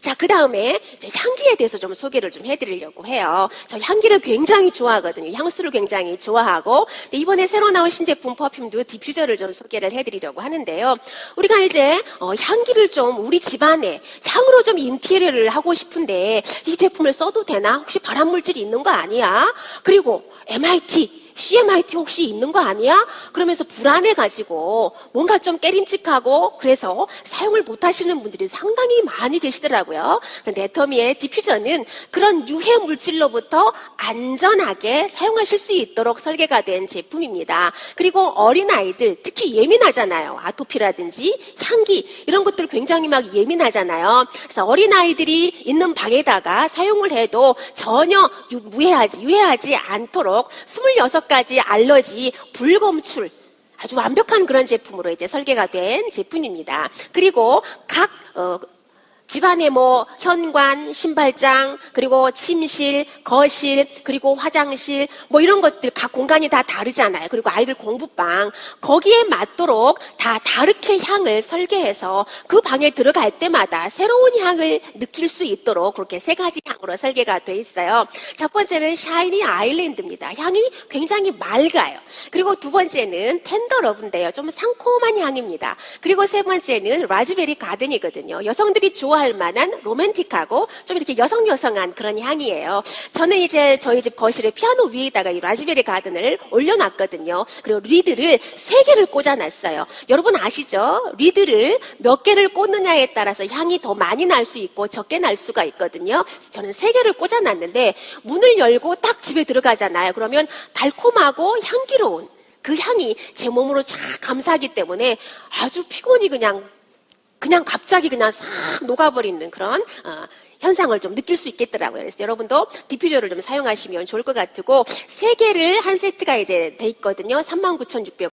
자, 그 다음에 향기에 대해서 좀 소개를 좀 해드리려고 해요. 저 향기를 굉장히 좋아하거든요. 향수를 굉장히 좋아하고 이번에 새로 나온 신제품 퍼퓸도 디퓨저를 좀 소개를 해드리려고 하는데요. 우리가 이제 어, 향기를 좀 우리 집안에 향으로 좀 인테리어를 하고 싶은데 이 제품을 써도 되나? 혹시 발암물질이 있는 거 아니야? 그리고 MIT CMIT 혹시 있는 거 아니야? 그러면서 불안해가지고 뭔가 좀 깨림칙하고 그래서 사용을 못 하시는 분들이 상당히 많이 계시더라고요. 근데 애터미의 디퓨저는 그런 유해 물질로부터 안전하게 사용하실 수 있도록 설계가 된 제품입니다. 그리고 어린아이들 특히 예민하잖아요. 아토피라든지 향기 이런 것들 굉장히 막 예민하잖아요. 그래서 어린아이들이 있는 방에다가 사용을 해도 전혀 유- 무해하지, 유해하지 않도록 26 가지 알러지, 불검출, 아주 완벽한 그런 제품으로 이제 설계가 된 제품입니다. 그리고 각, 어, 집안에 뭐 현관, 신발장, 그리고 침실, 거실, 그리고 화장실 뭐 이런 것들 각 공간이 다 다르잖아요. 그리고 아이들 공부방 거기에 맞도록 다 다르게 향을 설계해서 그 방에 들어갈 때마다 새로운 향을 느낄 수 있도록 그렇게 세 가지 향으로 설계가 돼 있어요. 첫 번째는 샤이니 아일랜드입니다. 향이 굉장히 맑아요. 그리고 두 번째는 텐더 러브인데요. 좀 상콤한 향입니다. 그리고 세 번째는 라즈베리 가든이거든요. 여성들이 좋아 할 만한 로맨틱하고 좀 이렇게 여성여성한 그런 향이에요. 저는 이제 저희 집 거실에 피아노 위에다가 이 라즈베리 가든을 올려놨거든요. 그리고 리드를 세 개를 꽂아놨어요. 여러분 아시죠? 리드를 몇 개를 꽂느냐에 따라서 향이 더 많이 날 수 있고 적게 날 수가 있거든요. 저는 세 개를 꽂아놨는데 문을 열고 딱 집에 들어가잖아요. 그러면 달콤하고 향기로운 그 향이 제 몸으로 쫙 감사하기 때문에 아주 피곤이 그냥 그냥 갑자기 그냥 싹 녹아버리는 그런 어, 현상을 좀 느낄 수 있겠더라고요. 그래서 여러분도 디퓨저를 좀 사용하시면 좋을 것 같고 세 개를 한 세트가 이제 돼 있거든요. 39,600원.